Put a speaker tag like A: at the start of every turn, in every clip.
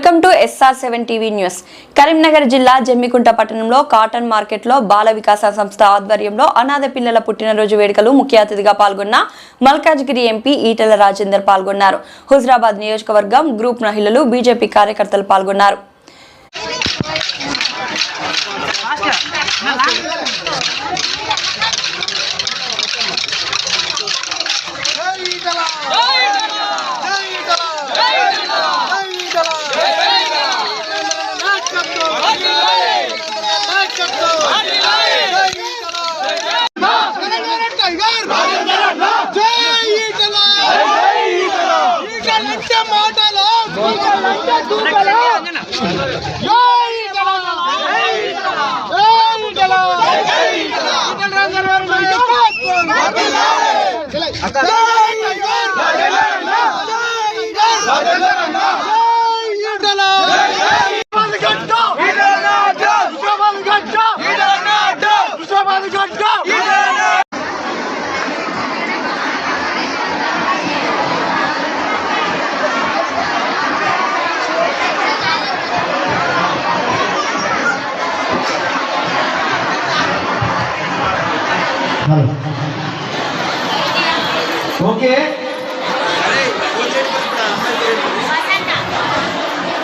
A: Welcome to SR seven TV news. Karimnagar జిల్లా జమ్మికుంట పట్టణంలో cotton మార్కెట్లో బాల వికాస సంస్థ ఆధ్వర్యంలో అనాథ పిల్లల పుట్టినరోజు వేడుకలు ముఖ్య అతిథిగా పాల్గొన్న మల్కాజ్గిరి ఎంపీ ఈటెల రాజేందర్ పాల్గొన్నారు. హుజరాబాద్ నియోజకవర్గం గ్రూప్ మహిళలు బీజేపీ కార్యకర్తలు పాల్గొన్నారు.
B: ఓకే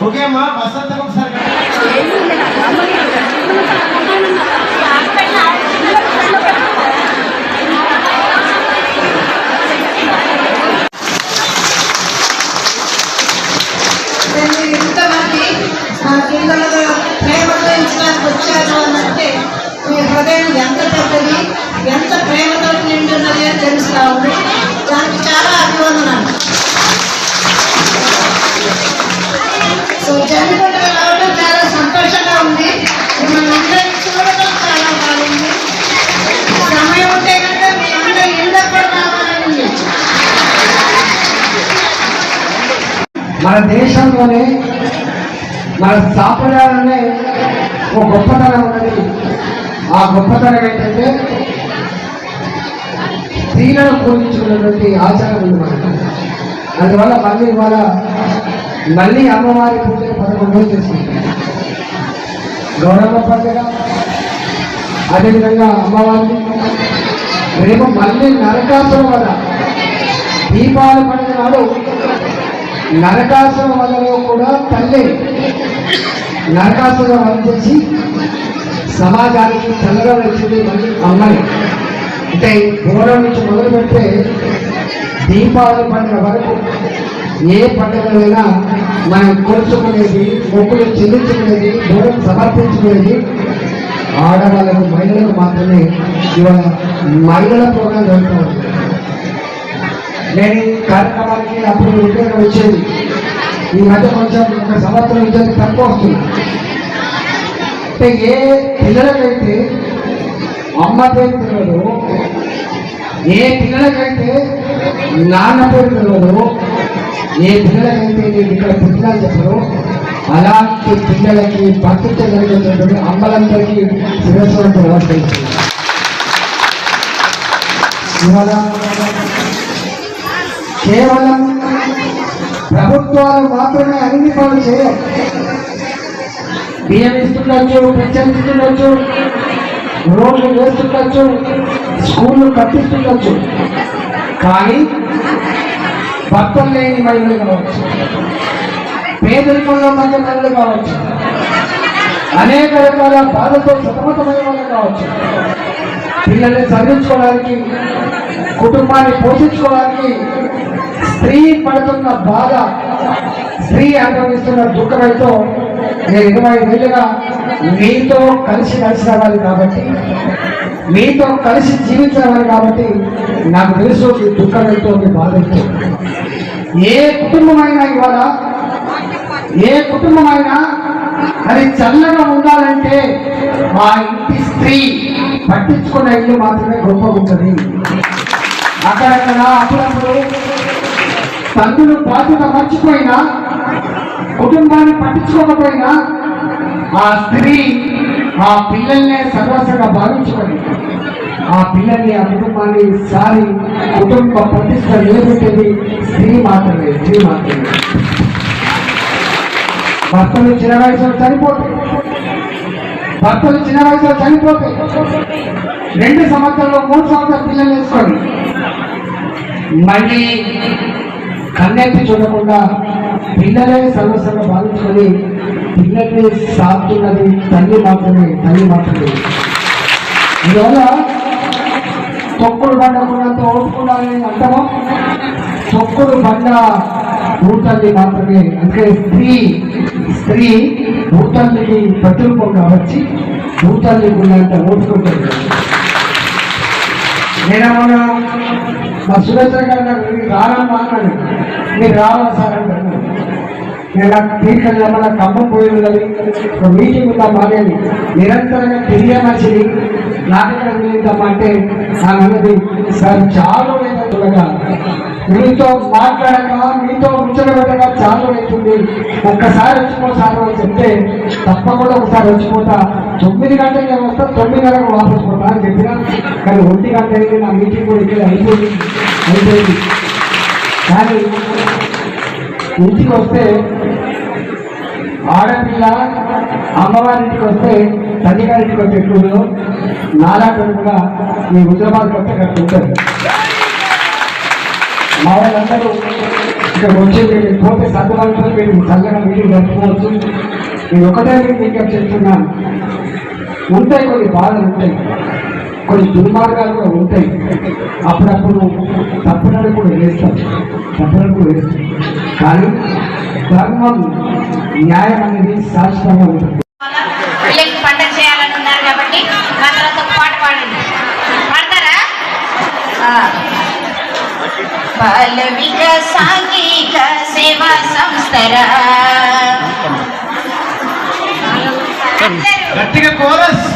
B: ఓకే అమ్మా వసంత ఒకసారి
C: నేను ఇంతమంది ఆ ప్రేమతో ఇచ్చడానికి వచ్చారు అని అంటే మీ హృదయం ఎంత పెద్దది ఎంత ప్రేమతో నిండున్నది అని తెలుస్తా ఉంది. దానికి చాలా అభివందనాలు.
B: మన దేశంలోనే మన సాంప్రదాయాలనే ఒక గొప్పతనం ఉన్నది. ఆ గొప్పతనం ఏంటంటే స్త్రీలను పూజించుకున్నటువంటి ఆచారం ఉంది మనకు. అందువల్ల మళ్ళీ ఇవాళ మళ్ళీ అమ్మవారి పూజ పదకొండు రోజులు చేసుకుంటాం గౌరవ పండుగ అదేవిధంగా అమ్మవారిని రేపు మళ్ళీ నరకాసురం వల్ల దీపావళి పండుగ నాడు నరకాసురం వలలో కూడా తల్లి. నరకాసుర వల్ల చేసి సమాజానికి చల్లగా వచ్చింది మళ్ళీ అమ్మాయి అంటే పూర్వం నుంచి మొదలు పెడితే దీపావళి పండుగ వరకు ఏ పండుగలైనా మనం కోర్చుకునేది మొక్కులు చెల్లించుకునేది దూరం సమర్పించుకునేది ఆడవాళ్ళకు మహిళలకు మాత్రమే. ఇవాళ మహిళల ప్రోగ్రాం జరుగుతుంది నేను ఈ కార్యక్రమానికి అప్పుడు ఉద్యోగం వచ్చేది. ఈ మధ్య కొంచెం ఒక సంవత్సరం ఉద్యోగం తక్కువ వస్తుంది. అంటే ఏ పిల్లలకైతే అమ్మ పేరు తెలియదు ఏ పిల్లలకైతే నాన్న పేరు తెలియదు ఏ పిల్లలకైతే నేను ఇక్కడ పుట్టినాలు చెప్పరు అలాంటి పిల్లలకి భక్తించగలిగినటువంటి అమ్మలందరికీ శిరస్సు నమస్కరిస్తుంది ఇవాళ కేవలం ప్రభుత్వాలు మాత్రమే అన్ని పనులు చేయాలి బియ్యం ఇస్తుండొచ్చు పెన్షన్ ఇస్తుండొచ్చు రోడ్లు వేస్తుండొచ్చు స్కూళ్ళు కట్టిస్తుండొచ్చు. కానీ భర్తలు లేని మహిళలు కావచ్చు పేదరికంలో మంది మహిళలు కావచ్చు అనేక రకాల బాధతో సతమతమైన వాళ్ళు కావచ్చు. పిల్లల్ని చదివించుకోవడానికి కుటుంబాన్ని పోషించుకోవడానికి స్త్రీ పడుతున్న బాధ స్త్రీ అనుభవిస్తున్న దుఃఖమైతో నేను ఇరవై ఏళ్ళుగా మీతో కలిసి కలిసి రావాలి కాబట్టి మీతో కలిసి జీవించాలి కాబట్టి నాకు తెలుసు మీ దుఃఖం ఎంతో మీ బాధ ఏ కుటుంబమైనా ఇవాళ ఏ కుటుంబమైనా అది చల్లగా ఉండాలంటే మా ఇంటి స్త్రీ పట్టించుకున్న ఇల్లు మాత్రమే గొప్ప ఉంటుంది అక్కడక్కడ అప్పుడప్పుడు తండ్రులు బాధ్యత మర్చిపోయినా కుటుంబాన్ని పట్టించుకోకపోయినా ఆ స్త్రీ ఆ పిల్లల్నే సర్వస్వంగా భావించుకొని ఆ పిల్లల్ని ఆ కుటుంబాన్ని సారి కుటుంబ ప్రతిష్ట నిలబెట్టేది స్త్రీ మాత్రమే స్త్రీ మాత్రమే. భర్తలు చిన్న వయసులో చనిపోతే భర్తలు చిన్న వయసులో చనిపోతే రెండు సంవత్సరాలు మూడు సంవత్సరాల పిల్లలు వేసుకొని మళ్ళీ కన్నెత్తి చూడకుండా పిల్లలే సర్వసర్వ భావించుకొని పిల్లల్ని సాగుతున్నది తల్లి మాత్రమే తల్లి మాత్రమే. అందువల్ల తొక్కుడు బండ కూడా ఓడుకున్నారని అంటామా తొక్కుడు బండ భూతల్లి మాత్రమే. అంటే స్త్రీ స్త్రీ భూతల్లికి ప్రతిరూపంగా వచ్చి భూతల్లి ఉన్నంత ఓడుకుంటుంది. నేను మొన్న మా సురేశ్వర గారు నాకు రానమ్మా అన్నాడు మీరు రావాలి సార్ అంటారు నేను నాకు తీసుకెళ్ళి మన ఖమ్మం పోయి ఉన్నది. మీటింగ్ ఉందా మానేది నిరంతరంగా తిరిగే మనిషిని నాటకం వెళ్ళిద్దామా అంటే ఆమె అన్నది సార్ చాలా చూడగా మీతో మాట్లాడక మీతో ముచ్చటగా చాలా అవుతుంది ఒక్కసారి వచ్చిపోసారి అని చెప్తే తప్పకుండా ఒకసారి వచ్చిపోతా. తొమ్మిది గంటలకి నేను వస్తా తొమ్మిది గంటలకు వాపస్ పోతా అని చెప్పినా. కానీ ఒంటి గంట నా మీటింగ్ కూడా ఇక్కడ అయిపోయింది. అయిపోయింది. కానీ ఇంటికి వస్తే ఆడపిల్ల అమ్మవారింటికి వస్తే తల్లిగారింటికి వచ్చే ఎట్లు నాలా కొడుకుగా ఈ హుజరాబాద్ కొత్తగా అక్కడ ఉంటారు మా వాళ్ళందరూ ఇక్కడ వచ్చి మీరు పోతే సర్దుబాటు మీరు చల్లగా మీటింగ్ నడుపుకోవచ్చు నేను ఒకటే మీకు విజ్ఞప్తి చేస్తున్నాను ఉంటాయి కొన్ని బాధలు ఉంటాయి. కొన్ని దుర్మార్గాలు కూడా ఉంటాయి. అప్పుడప్పుడు తప్పుడని కూడా వేస్తాం. తప్పుడని కూడా వేస్తాం. కానీ ధర్మం న్యాయం అనేది శాశ్వతంగా ఉంటుంది.
D: పండగ చేయాలని ఉన్నారు కాబట్టి మా తర్వాత ఒక పాట పాడండి. పాడతారా? ఆ. బాల వికసాంగిక సేవా సంస్థరా.
B: గట్టిగా కోరస్.